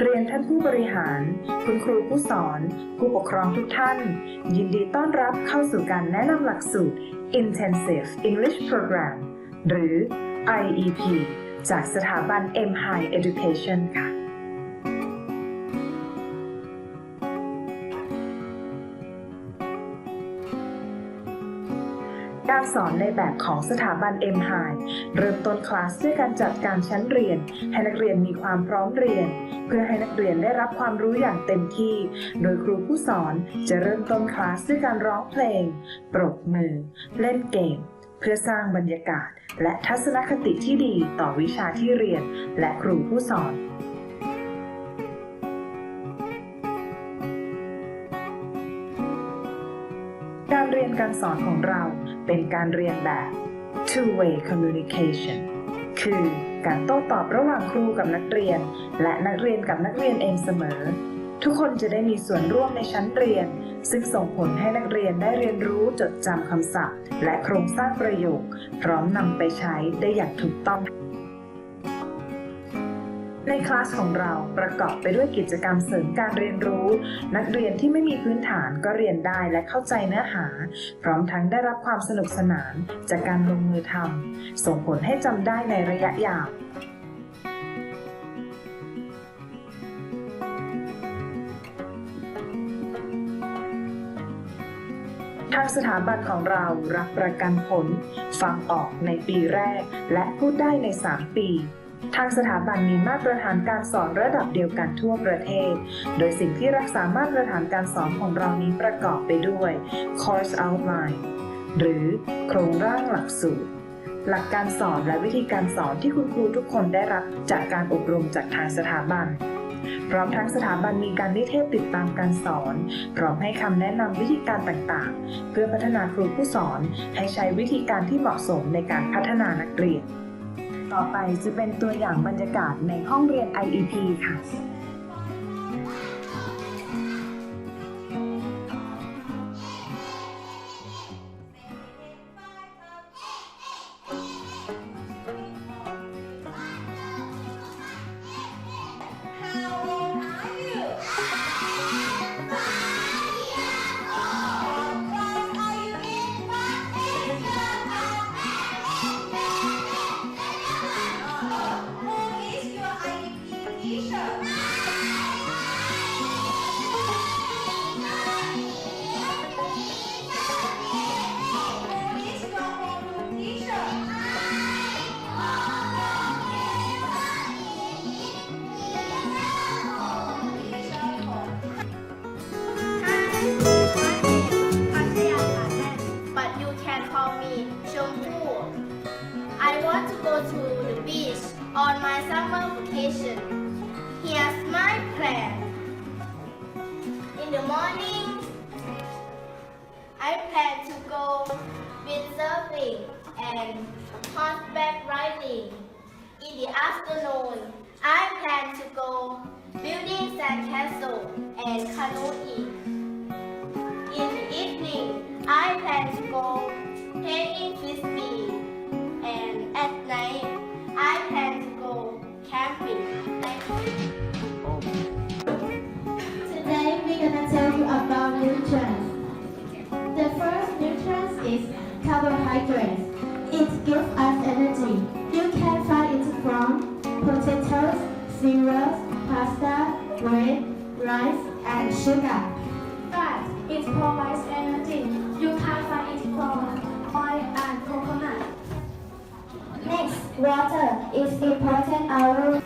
เรียนท่านผู้บริหาร คุณครูผู้สอน ผู้ปกครองทุกท่าน ยินดีต้อนรับเข้าสู่การแนะนำหลักสูตร Intensive English Program หรือ IEP จากสถาบัน M High Education ค่ะ การสอนในแบบของสถาบัน M High เริ่มต้นคลาสด้วยการจัดการชั้นเรียน ให้นักเรียนมีความพร้อมเรียน เพื่อให้นักเรียนได้รับความรู้อย่างเต็มที่ โดยครูผู้สอนจะเริ่มต้นคลาสด้วยการร้องเพลง ปรบมือ เล่นเกม เพื่อสร้างบรรยากาศ และทัศนคติที่ดีต่อวิชาที่เรียน และครูผู้สอนการเรียนการสอนของเรา เป็นการเรียนแบบ two way communication คือการโต้ตอบระหว่างครูกับนักเรียน และนักเรียนกับนักเรียนเองเสมอ ทุกคนจะได้มีส่วนร่วมในชั้นเรียน ซึ่งส่งผลให้นักเรียนได้เรียนรู้จดจำคำศัพท์ และโครงสร้างประโยค พร้อมนำไปใช้ได้อย่างถูกต้อง คลาสของเราประกอบไปด้วยกิจกรรมเสริมการเรียนรู้ นักเรียนที่ไม่มีพื้นฐานก็เรียนได้และเข้าใจเนื้อหา พร้อมทั้งได้รับความสนุกสนานจากการลงมือทำส่งผลให้จำได้ในระยะยาวทางสถาบันของเรารับประกันผล ฟังออกในปีแรก และพูดได้ใน 3 ปี ทางสถาบันมีมาตรฐานการสอนระดับเดียวกันทั่วประเทศ โดยสิ่งที่รักษามาตรฐานการสอนของเรานี้ประกอบไปด้วย course outline หรือโครงร่างหลักสูตร หลักการสอนและวิธีการสอนที่คุณครูทุกคนได้รับจากการอบรมจากทางสถาบันพร้อมทั้งสถาบันมีการนิเทศติดตามการสอน พร้อมให้คำแนะนำวิธีการต่างๆ เพื่อพัฒนาครูผู้สอนให้ใช้วิธีการที่เหมาะสมในการพัฒนานักเรียน ต่อไปจะเป็นตัวอย่างบรรยากาศในห้องเรียน IEP ค่ะ vacation. Here's my plan. In the morning, I plan to go windsurfing and horseback riding. In the afternoon, I plan to go building sandcastle and canoeing. In the evening, I plan to go playing frisbee, carbohydrates. It gives us energy. You can find it from potatoes, cereals, pasta, bread, rice, and sugar. Fat, it provides energy. You can find it from oil and coconut. Next, water is important our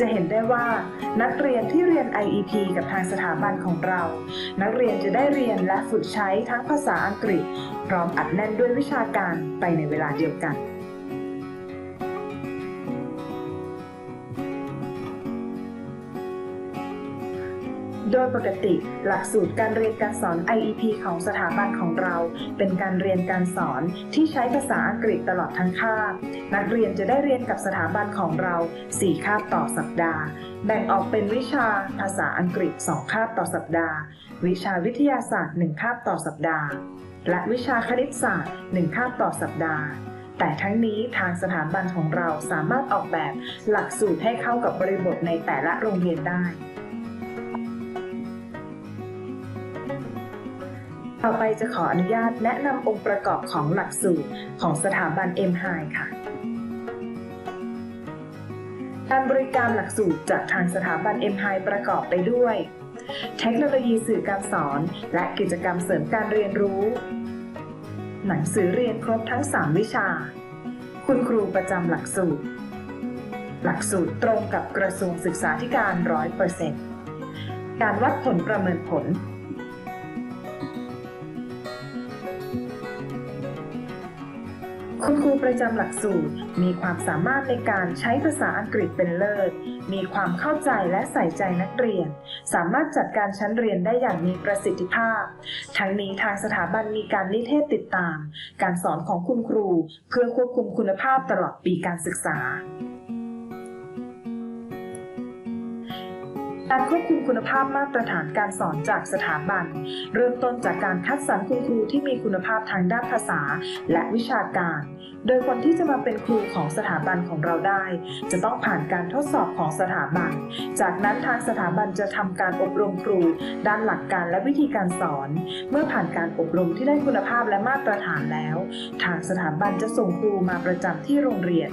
จะเห็นได้ว่านักเรียนที่เรียน IEP กับทางสถาบันของเรา นักเรียนจะได้เรียนและฝึกใช้ทั้งภาษาอังกฤษ พร้อมอัดแน่นด้วยวิชาการไปในเวลาเดียวกัน โดยปกติ หลักสูตรการเรียนการสอน IEP ของสถาบันของเรา เป็นการเรียนการสอนที่ใช้ภาษาอังกฤษตลอดทั้งคาบ นักเรียนจะได้เรียนกับสถาบันของเรา 4 คาบต่อสัปดาห์ แบ่งออกเป็นวิชาภาษาอังกฤษ 2 คาบต่อสัปดาห์ วิชาวิทยาศาสตร์ 1 คาบต่อสัปดาห์ และวิชาคณิตศาสตร์ 1 คาบต่อสัปดาห์แต่ทั้งนี้ทางสถาบันของเราสามารถออกแบบหลักสูตรให้เข้ากับบริบทในแต่ละโรงเรียนได้ ต่อไปจะขออนุญาตแนะนำองค์ประกอบของหลักสูตรของสถาบัน m h i ค่ะ การบริการหลักสูตรจากทางสถาบัน m h i ประกอบไปด้วย เทคโนโลยีสื่อการสอน และกิจกรรมเสริมการเรียนรู้ หนังสือเรียนครบทั้ง 3 วิชา คุณครูประจำหลักสูตร หลักสูตรตรงกับกระทรวงศึกษาธิการ 100%การวัดผลประเมินผล คุณครูประจำหลักสูตร มีความสามารถในการใช้ภาษาอังกฤษเป็นเลิศ มีความเข้าใจและใส่ใจนักเรียน สามารถจัดการชั้นเรียนได้อย่างมีประสิทธิภาพ ทั้งนี้ทางสถาบันมีการนิเทศติดตาม การสอนของคุณครู เพื่อควบคุมคุณภาพตลอดปีการศึกษา การควบคุมคุณภาพมาตรฐานการสอนจากสถาบัน เริ่มต้นจากการคัดสรรคุณครูที่มีคุณภาพทางด้านภาษาและวิชาการ โดยคนที่จะมาเป็นครูของสถาบันของเราได้ จะต้องผ่านการทดสอบของสถาบัน จากนั้นทางสถาบันจะทำการอบรมครู ด้านหลักการและวิธีการสอน เมื่อผ่านการอบรมที่ได้คุณภาพและมาตรฐานแล้ว ทางสถาบันจะส่งครูมาประจำที่โรงเรียน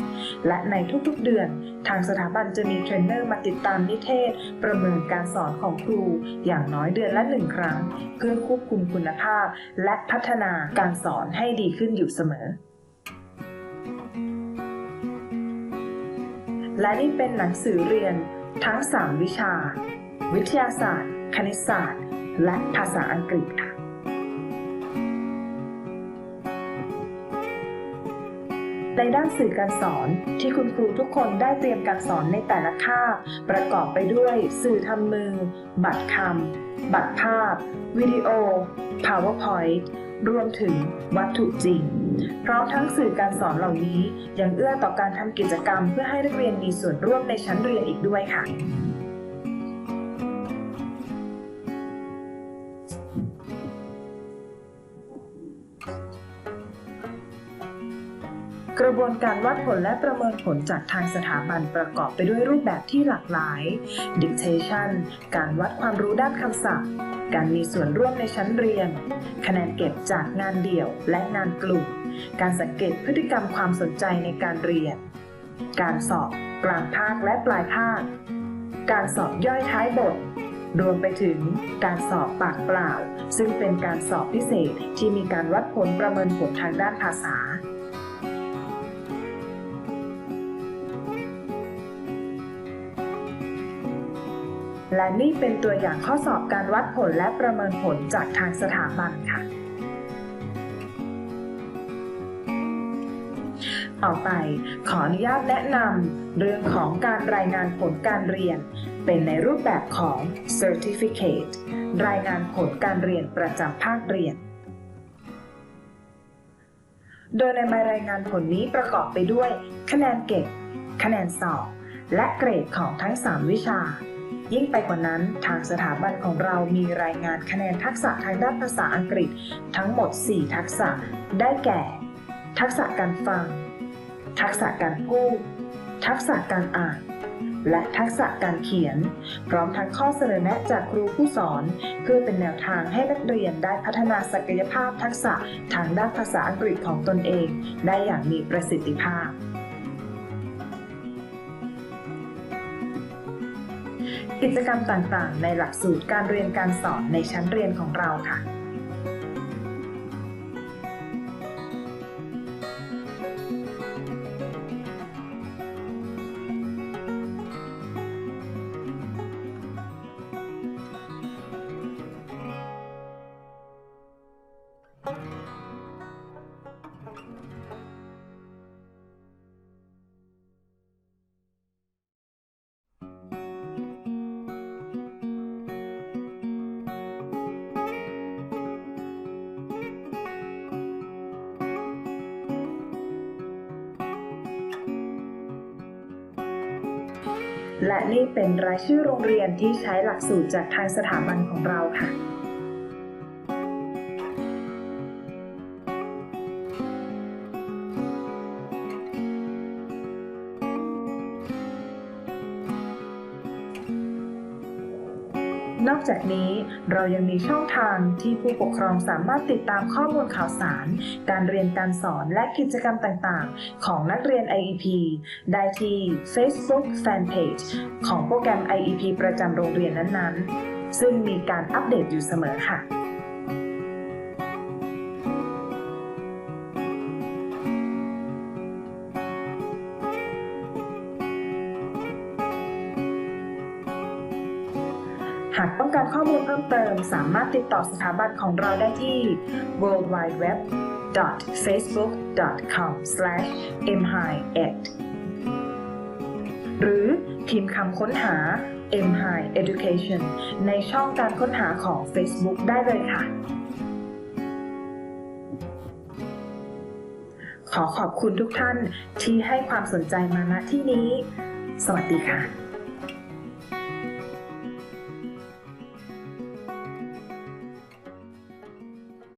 และในทุกๆเดือน ทางสถาบันจะมีเทรนเนอร์มาติดตามนิเทศประเมินการสอนของครูอย่างน้อยเดือนละหนึ่งครั้ง เพื่อควบคุมคุณภาพ และพัฒนาการสอนให้ดีขึ้นอยู่เสมอและนี่เป็นหนังสือเรียนทั้ง 3 วิชา วิทยาศาสตร์ คณิตศาสตร์ และภาษาอังกฤษค่ะ ในด้านสื่อการสอนที่คุณครูทุกคนได้เตรียมการสอนในแต่ละคาบประกอบไปด้วยสื่อทำมือ บัตรคำ บัตรภาพ วิดีโอ PowerPoint รวมถึงวัตถุจริงพร้อมทั้งสื่อการสอนเหล่านี้ยังเอื้อต่อการทำกิจกรรมเพื่อให้นักเรียนมีส่วนร่วมในชั้นเรียนอีกด้วยค่ะ กระบวนการวัดผลและประเมินผลจากทางสถาบันประกอบไปด้วยรูปแบบที่หลากหลาย dictation การวัดความรู้ด้านคำศัพท์ การมีส่วนร่วมในชั้นเรียน คะแนนเก็บจากงานเดี่ยวและงานกลุ่ม การสังเกตพฤติกรรมความสนใจในการเรียน การสอบ กลางภาคและปลายภาค การสอบย่อยท้ายบทรวมไปถึงการสอบปากเปล่า ซึ่งเป็นการสอบพิเศษที่มีการวัดผลประเมินผลทางด้านภาษา และนี่เป็นตัวอย่างข้อสอบการวัดผลและประเมินผลจากทางสถาบันค่ะ ต่อไปขออนุญาตแนะนำเรื่องของการรายงานผลการเรียน เป็นในรูปแบบของ Certificate รายงานผลการเรียนประจำภาคเรียน โดยในใบรายงานผลนี้ประกอบไปด้วย คะแนนเก็บ คะแนนสอบ และเกรดของทั้ง 3 วิชา ยิ่งไปกว่านั้นทางสถาบันของเรามีรายงานคะแนนทักษะทางด้านภาษาอังกฤษทั้งหมด 4 ทักษะ ได้แก่ ทักษะการฟัง ทักษะการพูด ทักษะการอ่าน และทักษะการเขียน พร้อมทั้งข้อเสนอแนะจากครูผู้สอน เพื่อเป็นแนวทางให้นักเรียนได้พัฒนาศักยภาพทักษะทางด้านภาษาอังกฤษของตนเอง ได้อย่างมีประสิทธิภาพ กิจกรรมต่างๆ ในหลักสูตรการเรียนการสอนในชั้นเรียนของเราค่ะ และนี่เป็นรายชื่อโรงเรียนที่ใช้หลักสูตรจากทางสถาบันของเราค่ะ นอกจากนี้เรายังมีช่องทางที่ผู้ปกครองสามารถติดตามข้อมูลข่าวสาร การเรียนการสอนและกิจกรรมต่างๆ ของนักเรียน IEP ได้ที่ Facebook Fanpage ของโปรแกรม IEP ประจำโรงเรียนนั้นๆ ซึ่งมีการอัปเดตอยู่เสมอค่ะ หากต้องการข้อมูลเพิ่มเติม สามารถติดต่อสถาบันของเราได้ที่ worldwideweb.facebook.com/mhied หรือพิมพ์คำค้นหา mhi education ในช่องการค้นหาของ Facebook ได้เลยค่ะ ขอขอบคุณทุกท่านที่ให้ความสนใจมาณที่นี้ สวัสดีค่ะ